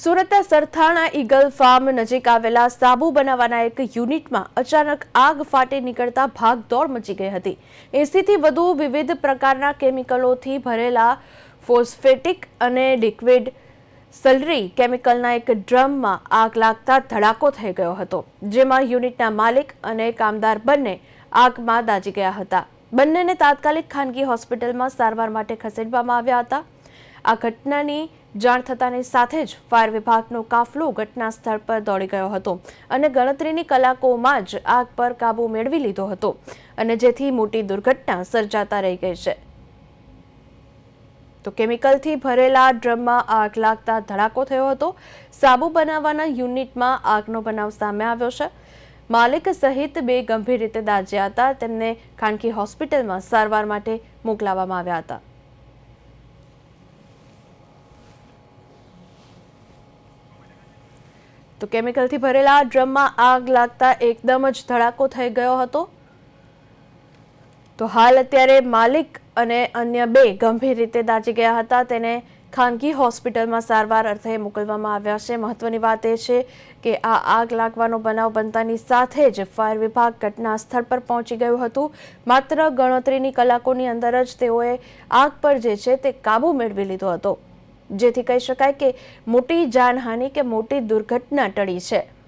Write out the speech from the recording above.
સુરતના Sarthana eagle farm નજીક આવેલા સાબુ બનાવવાના એક યુનિટમાં અચાનક આગ ફાટી નીકળતા ભાગદોડ મચી ગઈ હતી. એસીથી વધુ વિવિધ પ્રકારના કેમિકલોથી ભરેલા ફોસ્ફેટિક અને લિક્વિડ સલરી કેમિકલના એક ડ્રમમાં આગ લાગતા ધડાકો થઈ ગયો હતો, જેમાં યુનિટના માલિક અને કામદાર બંને આગમાં દાજી ગયા હતા. બંનેને તાત્કાલિક ખાનગી હોસ્પિટલમાં સારવાર માટે ખસેડવામાં આવ્યા હતા. આ ઘટનાની જાણ થતાની સાથે જ ફાયર વિભાગનો કાફલો ઘટના સ્થળ પર દોડી ગયો હતો અને ગણતરીની કલાકોમાં જ આગ પર કાબૂ મેળવી લીધો હતો અને જેથી મોટી દુર્ઘટના સર્જાતા રહી ગઈ છે. તો કેમિકલથી ભરેલા ડ્રમમાં આગ લાગતા ધડાકો થયો હતો. સાબુ બનાવવાના યુનિટમાં આગનો બનાવ સામે આવ્યો છે. માલિક સહિત બે ગંભીર રીતે દાઝ્યા હતા. તેમને ખાનગી હોસ્પિટલમાં સારવાર માટે મોકલાવવામાં આવ્યા હતા. તો કેમિકલથી ભરેલા ડ્રમમાં આગ લાગતા એકદમ જ ધડાકો થઈ ગયો હતો. તો હાલ અત્યારે માલિક અને અન્ય બે ગંભીર રીતે દાજી ગયા હતા. તેને ખાનગી હોસ્પિટલમાં સારવાર અર્થે મોકલવામાં આવ્યા છે. મહત્વની વાત એ છે કે આ આગ લાગવાનો બનાવ બનતાની સાથે જ ફાયર વિભાગ ઘટના સ્થળ પર પહોંચી ગયું હતું. માત્ર ગણતરીની કલાકોની અંદર જ તેઓએ આગ પર જે છે તે કાબૂ મેળવી લીધો હતો. જેથી કહી શકાય કે મોટી જાનહાનિ કે મોટી દુર્ઘટના ટળી છે.